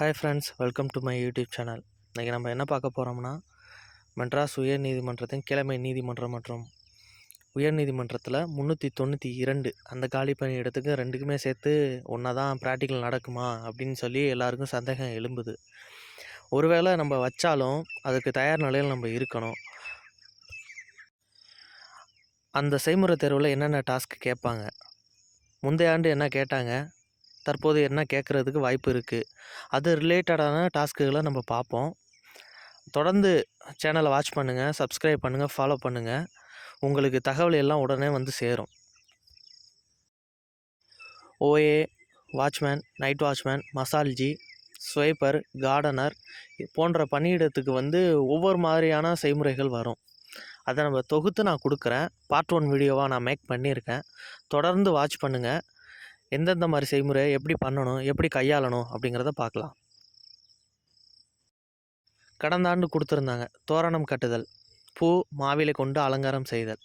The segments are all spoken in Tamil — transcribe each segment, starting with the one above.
Hi friends welcome to my YouTube channel இன்றைக்கி நம்ம என்ன பார்க்க போகிறோம்னா மெட்ராஸ் உயர் நீதிமன்றத்தின் கிழமை நீதிமன்றம் மற்றும் உயர் நீதிமன்றத்தில் முந்நூற்றி தொண்ணூற்றி இரண்டு அந்த காலி பணி இடத்துக்கு ரெண்டுக்குமே சேர்த்து ஒன்றா தான் ப்ராக்டிக்கல் நடக்குமா அப்படின்னு சொல்லி எல்லாருக்கும் சந்தேகம் எழும்புது. ஒருவேளை நம்ம வச்சாலும் அதுக்கு தயார் நிலையில் நம்ம இருக்கணும். அந்த செய்முறை தேர்வில் என்னென்ன டாஸ்க் கேட்பாங்க? முந்தைய ஆண்டு என்ன கேட்டாங்க? தற்போது என்ன கேட்குறதுக்கு வாய்ப்பு இருக்குது அது ரிலேட்டடான டாஸ்க்குகளை நம்ம பார்ப்போம். தொடர்ந்து சேனலை வாட்ச் பண்ணுங்கள் சப்ஸ்கிரைப் பண்ணுங்கள் ஃபாலோ பண்ணுங்கள் உங்களுக்கு தகவல் எல்லாம் உடனே வந்து சேரும். ஓஏ வாட்ச்மேன் நைட் வாட்ச்மேன் மசால்ஜி ஸ்வைப்பர் கார்டனர் போன்ற பணியிடத்துக்கு வந்து ஒவ்வொரு மாதிரியான செய்முறைகள் வரும். அதை நம்ம தொகுத்து நான் கொடுக்குறேன். பார்ட் ஒன் வீடியோவாக நான் மேக் பண்ணியிருக்கேன். தொடர்ந்து வாட்ச் பண்ணுங்கள் எந்தெந்த மாதிரி செய்முறை எப்படி பண்ணணும் எப்படி கையாளணும் அப்படிங்கிறத பார்க்கலாம். கடந்த ஆண்டு கொடுத்துருந்தாங்க. தோரணம் கட்டுதல். பூ மாவிலை கொண்டு அலங்காரம் செய்தல்.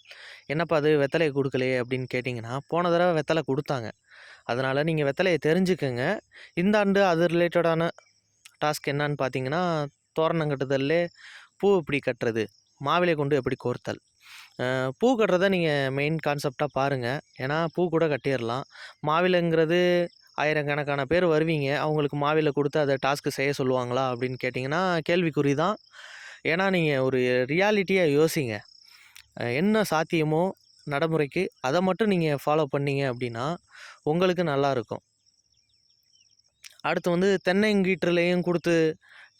என்னப்பா அது வெத்தலையை கொடுக்கலையே? அப்படின்னு கேட்டிங்கன்னா போன தடவை வெத்தலை கொடுத்தாங்க. அதனால் நீங்கள் வெத்தலையை தெரிஞ்சுக்கோங்க. இந்த ஆண்டு அது ரிலேட்டடான டாஸ்க் என்னன்னு பார்த்தீங்கன்னா தோரணம் கட்டுதல்லே பூ எப்படி கட்டுறது மாவிலை கொண்டு எப்படி கோர்த்தல். பூ கட்டுறத நீங்கள் மெயின் கான்செப்டாக பாருங்கள் ஏன்னா பூ கூட கட்டிடலாம் மாவிலைங்கிறது ஆயிரக்கணக்கான பேர் வருவீங்க. அவங்களுக்கு மாவிலை கொடுத்து அதை டாஸ்க்கு செய்ய சொல்லுவாங்களா அப்படின்னு கேட்டிங்கன்னா கேள்விக்குறி தான். ஏன்னா நீங்கள் ஒரு ரியாலிட்டியாக யோசிங்க. என்ன சாத்தியமோ நடைமுறைக்கு அதை மட்டும் நீங்கள் ஃபாலோ பண்ணீங்க அப்படின்னா உங்களுக்கு நல்லா இருக்கும். அடுத்து வந்து தென்னங்கீற்றுலேயும் கொடுத்து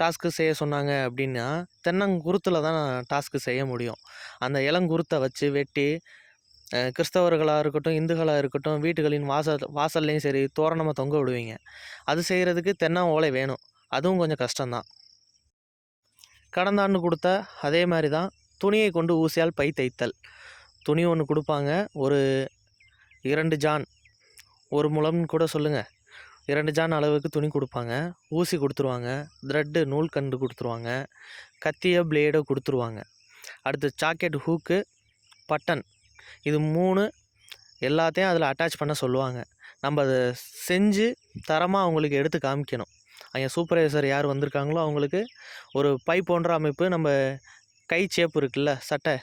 டாஸ்க்கு செய்ய சொன்னாங்க அப்படின்னா தென்னங்குருத்தில் தான் டாஸ்க்கு செய்ய முடியும். அந்த இளங்குருத்தை வச்சு வெட்டி கிறிஸ்தவர்களாக இருக்கட்டும் இந்துக்களாக இருக்கட்டும் வீட்டுகளின் வாசல் வாசல்லையும் சரி தோரணமாக தொங்க விடுவீங்க. அது செய்கிறதுக்கு தென்னை ஓலை வேணும். அதுவும் கொஞ்சம் கஷ்டம்தான் கடந்த ஆண்டு கொடுத்த அதே மாதிரி தான் துணியை கொண்டு ஊசியால் பை தைத்தல். துணி ஒன்று கொடுப்பாங்க. ஒரு இரண்டு ஜான். ஒரு முழம்னு கூட சொல்லுங்கள் இரண்டு ஜான் அளவுக்கு துணி கொடுப்பாங்க. ஊசி கொடுத்துருவாங்க. த்ரெட்டு நூல் கண்டு கொடுத்துருவாங்க. கத்தியோ பிளேடோ கொடுத்துருவாங்க. அடுத்து சாக்கெட் ஹூக்கு பட்டன் இது மூணு எல்லாத்தையும் அதில் அட்டாச் பண்ண சொல்லுவாங்க. நம்ம அதை செஞ்சு தரமாக அவங்களுக்கு எடுத்து காமிக்கணும். அங்கே சூப்பர்வைசர் யார் வந்திருக்காங்களோ அவங்களுக்கு ஒரு பை போன்ற அமைப்பு நம்ம கை சேப்பு இருக்குல்ல சட்டை.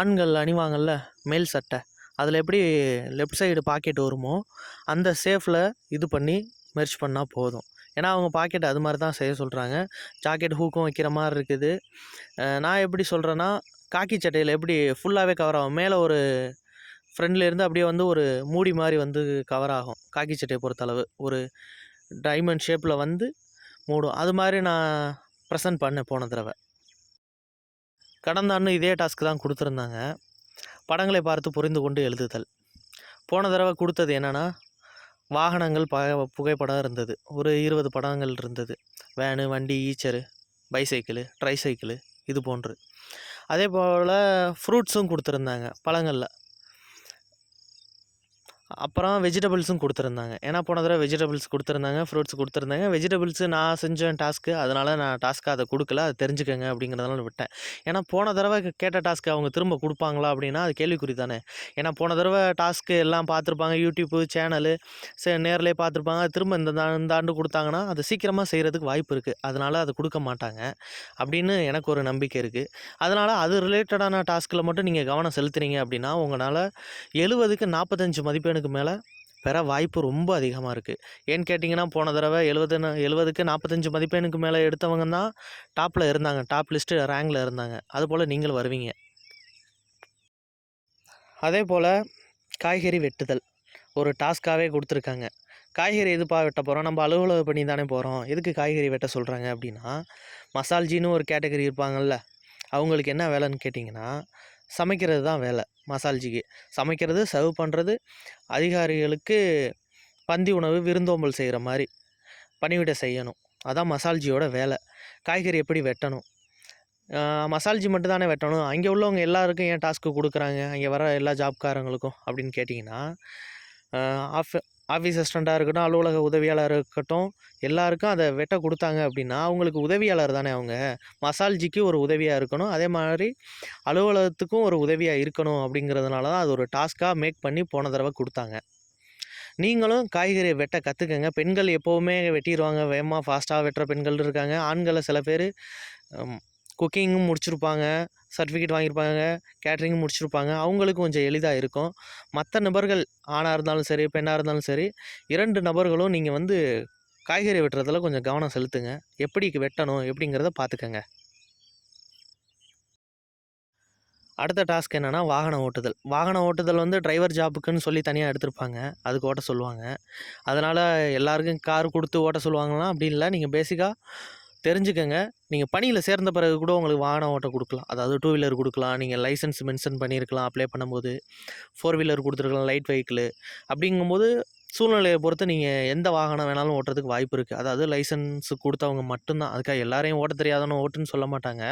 ஆண்கள் அணிவாங்கள்ல மேல் சட்டை. அதில் எப்படி லெஃப்ட் சைடு பாக்கெட் வருமோ அந்த சேஃபில் இது பண்ணி மெர்ச் பண்ணால் போதும். ஏன்னா அவங்க பாக்கெட் அது மாதிரி தான் செய்ய சொல்கிறாங்க ஜாக்கெட் ஹூக்கும் வைக்கிற மாதிரி இருக்குது. நான் எப்படி சொல்கிறேன்னா காக்கி சட்டையில் எப்படி ஃபுல்லாகவே கவர் ஆகும். மேலே ஒரு ஃப்ரெண்ட்லேருந்து அப்படியே வந்து ஒரு மூடி மாதிரி வந்து கவர் ஆகும். காக்கி சட்டையை பொறுத்தளவு. ஒரு டைமண்ட் ஷேப்பில் வந்து மூடும். அது மாதிரி நான் ப்ரெசன்ட் பண்ணேன் போன தடவை. கடந்த ஆண்டு இதே டாஸ்க்கு தான் கொடுத்துருந்தாங்க. படங்களை பார்த்து புரிந்து கொண்டு எழுதுதல். போன தடவை கொடுத்தது என்னென்னா வாகனங்கள் ப புகைப்படம் இருந்தது. ஒரு இருபது படங்கள் இருந்தது. வேனு வண்டி ஈச்சரு பைசைக்கிளு ட்ரைசைக்கிளு இது போன்று. அதே போல் ஃப்ரூட்ஸும் கொடுத்துருந்தாங்க பழங்களில். அப்புறம் வெஜிடபிள்ஸும் கொடுத்துருந்தாங்க. ஏன்னா போன தடவை வெஜிடபிள்ஸ் கொடுத்துருந்தாங்க ஃப்ரூட்ஸ் கொடுத்துருந்தாங்க. வெஜிடபிள்ஸு நான் செஞ்சேன் டாஸ்க்கு அதனால் நான் டாஸ்க்கு அதை கொடுக்கல. அதை தெரிஞ்சுக்கங்க அப்படிங்கிறதுனால விட்டேன். ஏன்னா போன தடவை கேட்ட டாஸ்க்கு அவங்க திரும்ப கொடுப்பாங்களா அப்படின்னா அது கேள்விக்குறி தானே. ஏன்னா போன தடவை டாஸ்க்கு எல்லாம் பார்த்துருப்பாங்க யூடியூப்பு சேனலு சே நேர்லேயே பார்த்துருப்பாங்க. அது திரும்ப இந்த இந்த ஆண்டு கொடுத்தாங்கன்னா அது சீக்கிரமாக செய்கிறதுக்கு வாய்ப்பு இருக்குது அதனால் அதை கொடுக்க மாட்டாங்க அப்படின்னு எனக்கு ஒரு நம்பிக்கை இருக்குது அதனால் அது ரிலேட்டடான டாஸ்க்கில் மட்டும் நீங்கள் கவனம் செலுத்துனீங்க அப்படின்னா உங்களால் எழுபதுக்கு நாற்பத்தஞ்சு மதிப்பெண் மதிப்பெணுக்கு மேலே பெற வாய்ப்பு ரொம்ப அதிகமாக இருக்குது ஏன்னு கேட்டிங்கன்னா போன தடவை எழுபது எழுபதுக்கு நாற்பத்தஞ்சு மதிப்பெணுக்கு மேலே எடுத்தவங்க தான் டாப்பில் இருந்தாங்க. டாப் லிஸ்ட்டு ரேங்கில் இருந்தாங்க. அதுபோல் நீங்களும் வருவீங்க. அதே போல் காய்கறி வெட்டுதல். ஒரு டாஸ்க்காகவே கொடுத்துருக்காங்க. காய்கறி எதுப்பா வெட்ட போகிறோம் நம்ம அலுவலக பண்ணி தானே போகிறோம் எதுக்கு காய்கறி வெட்ட சொல்கிறாங்க அப்படின்னா மசால்ஜின்னு ஒரு கேட்டகரி இருப்பாங்கல்ல அவங்களுக்கு என்ன வேலைன்னு கேட்டிங்கன்னா சமைக்கிறது தான் வேலை. மசால்ஜிக்கு. சமைக்கிறது சர்வ் பண்ணுறது அதிகாரிகளுக்கு பந்தி உணவு விருந்தோம்பல் செய்கிற மாதிரி பணிவிடை செய்யணும். அதான் மசால்ஜியோட வேலை. காய்கறி எப்படி வெட்டணும்? மசால்ஜி மட்டும் தானே வெட்டணும். அங்கே உள்ளவங்க எல்லாருக்கும் ஏன் டாஸ்க்கு கொடுக்குறாங்க? அங்கே வர எல்லா ஜாப்காரங்களுக்கும் அப்படின்னு கேட்டிங்கன்னா ஆஃப் ஆஃபீஸ் அசிஸ்டண்ட்டாக இருக்கட்டும் அலுவலக உதவியாளர் இருக்கட்டும் எல்லாருக்கும் அதை வெட்ட கொடுத்தாங்க அப்படின்னா அவங்களுக்கு உதவியாளர் தானே அவங்க. மசால்ஜிக்கு ஒரு உதவியாக இருக்கணும். அதே மாதிரி அலுவலகத்துக்கும் ஒரு உதவியாக இருக்கணும் அப்படிங்கிறதுனால தான் அது ஒரு டாஸ்க்காக மேக் பண்ணி போன தடவை கொடுத்தாங்க. நீங்களும் காய்கறி வெட்ட கற்றுக்கங்க பெண்கள் எப்போவுமே வெட்டிடுவாங்க வேகமாக ஃபாஸ்ட்டாக வெட்டுற பெண்கள் இருக்காங்க. ஆண்களை சில பேர் குக்கிங்கும் முடிச்சிருப்பாங்க. சர்டிஃபிகேட் வாங்கியிருப்பாங்க கேட்ரிங் முடிச்சிருப்பாங்க. அவங்களுக்கும் கொஞ்சம் எளிதாக இருக்கும். மற்ற நபர்கள் ஆணாக இருந்தாலும் சரி பெண்ணாக இருந்தாலும் சரி இரண்டு நபர்களும் நீங்கள் வந்து காய்கறி வெட்டுறதில் கொஞ்சம் கவனம் செலுத்துங்க. எப்படி வெட்டணும் எப்படிங்கிறத பார்த்துக்கங்க அடுத்த டாஸ்க் என்னென்னா வாகன ஓட்டுதல். வாகன ஓட்டுதல் வந்து டிரைவர் ஜாப்புக்குன்னு சொல்லி தனியாக எடுத்திருப்பாங்க. அதுக்கு ஓட்ட சொல்லுவாங்க. அதனால் எல்லாருக்கும் கார் கொடுத்து ஓட்ட சொல்லுவாங்கன்னா அப்படி இல்லை. நீங்கள் பேசிக்காக தெரிஞ்சுக்கங்க. நீங்கள் பணியில் சேர்ந்த பிறகு கூட உங்களுக்கு வாகனம் ஓட்ட கொடுக்கலாம். அதாவது டூ வீலர் கொடுக்கலாம். நீங்கள் லைசன்ஸ் மென்ஷன் பண்ணியிருக்கலாம் அப்ளை பண்ணும்போது. ஃபோர் வீலர் கொடுத்துருக்கலாம் லைட் வெஹிக்கிள் அப்படிங்கும்போது சூழ்நிலையை பொறுத்து நீங்கள் எந்த வாகனம் வேணாலும் ஓட்டுறதுக்கு வாய்ப்பு இருக்குது அதாவது லைசன்ஸ் கொடுத்தவங்க மட்டும்தான். அதுக்காக எல்லாரையும் ஓட்ட தெரியாதவனு ஓட்டுன்னு சொல்ல மாட்டாங்க.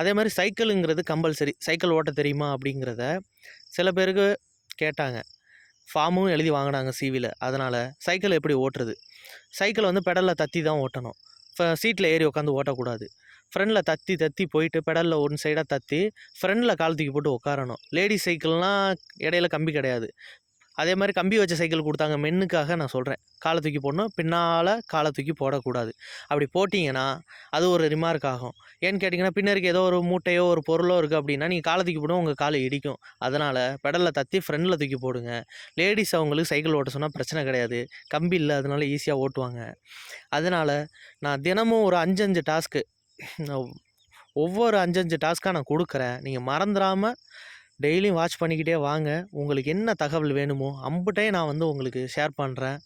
அதே மாதிரி சைக்கிளுங்கிறது கம்பல்சரி சைக்கிள் ஓட்ட தெரியுமா அப்படிங்கிறத சில பேருக்கு கேட்டாங்க. ஃபார்மும் எழுதி வாங்கினாங்க சிவியில் அதனால் சைக்கிள் எப்படி ஓட்டுறது? சைக்கிள் வந்து பெடலில் தத்தி தான் ஓட்டணும். சீட்டில் ஏறி உட்காந்து ஓட்டக்கூடாது. ஃப்ரண்டில் தத்தி தத்தி போயிட்டு பெடலில் ஒன் சைடாக தத்தி ஃப்ரண்டில் கால் தூக்கி போட்டு உட்காரணும் லேடிஸ் சைக்கிள்னால் இடையில கம்பி கிடையாது. அதே மாதிரி கம்பி வச்ச சைக்கிள் கொடுத்தாங்க. மென்னுக்காக நான் சொல்கிறேன் காலை தூக்கி போடணும். பின்னால் காலை தூக்கி போடக்கூடாது. அப்படி போட்டிங்கன்னா அது ஒரு ரிமார்க் ஆகும். ஏன்னு கேட்டிங்கன்னா பின்னருக்கு ஏதோ ஒரு மூட்டையோ ஒரு பொருளோ இருக்குது அப்படின்னா நீங்கள் காலை தூக்கி போடும் உங்கள் காலை இடிக்கும். அதனால் பெடலில் தத்தி ஃப்ரெண்டில் தூக்கி போடுங்க. லேடிஸ் அவங்களுக்கு சைக்கிள் ஓட்ட சொன்னால் பிரச்சனை கிடையாது. கம்பி இல்லை அதனால ஈஸியாக ஓட்டுவாங்க. அதனால் நான் தினமும் ஒரு அஞ்சஞ்சு டாஸ்க்கு ஒவ்வொரு அஞ்சஞ்சு டாஸ்க்காக நான் கொடுக்குறேன். நீங்கள் மறந்துடாமல் டெய்லியும் வாட்ச் பண்ணிக்கிட்டே வாங்க. உங்களுக்கு என்ன தகவல் வேணுமோ அம்புட்டே நான் வந்து உங்களுக்கு ஷேர் பண்ணுறேன்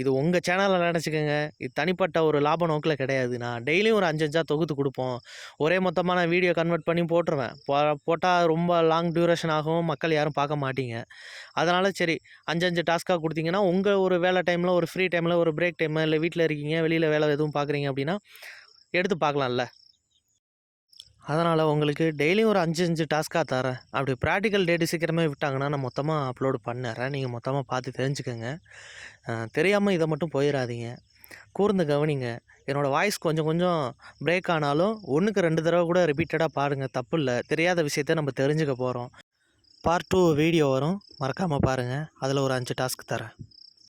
இது உங்கள் சேனலில் நினச்சிக்கோங்க. இது தனிப்பட்ட ஒரு லாப நோக்கில் கிடையாது. நான் டெய்லியும் ஒரு அஞ்சஞ்சா தொகுத்து கொடுப்போம். ஒரே மொத்தமாக நான் வீடியோ கன்வெர்ட் பண்ணி போட்டுருவேன். போ போட்டால் ரொம்ப லாங் டியூரேஷன் ஆகும். மக்கள் யாரும் பார்க்க மாட்டீங்க. அதனால் சரி அஞ்சஞ்சு டாஸ்க்காக கொடுத்தீங்கன்னா உங்கள் ஒரு வேலை டைமில் ஒரு ஃப்ரீ டைமில் ஒரு பிரேக் டைமில் இல்லை வீட்டில் இருக்கீங்க வெளியில் வேலை எதுவும் பார்க்குறீங்க அப்படின்னா எடுத்து பார்க்கலாம்ல. அதனால் உங்களுக்கு டெய்லியும் ஒரு அஞ்சு அஞ்சு டாஸ்க்காக தரேன். அப்படி ப்ராக்டிக்கல் டேட்டு சீக்கிரமே விட்டாங்கன்னா நான் மொத்தமாக அப்லோடு பண்ணிடுறேன் நீங்கள் மொத்தமாக பார்த்து தெரிஞ்சுக்கோங்க. தெரியாமல் இதை மட்டும் போயிடாதீங்க கூர்ந்து கவனிங்க. என்னோடய வாய்ஸ் கொஞ்சம் கொஞ்சம் பிரேக் ஆனாலும் ஒன்றுக்கு ரெண்டு தடவை கூட ரிப்பீட்டடாக பாருங்கள் தப்பு இல்லை. தெரியாத விஷயத்த நம்ம தெரிஞ்சுக்க போகிறோம் பார்ட் டூ வீடியோ வரும். மறக்காமல் பாருங்கள் அதில் ஒரு அஞ்சு டாஸ்க் தரேன்.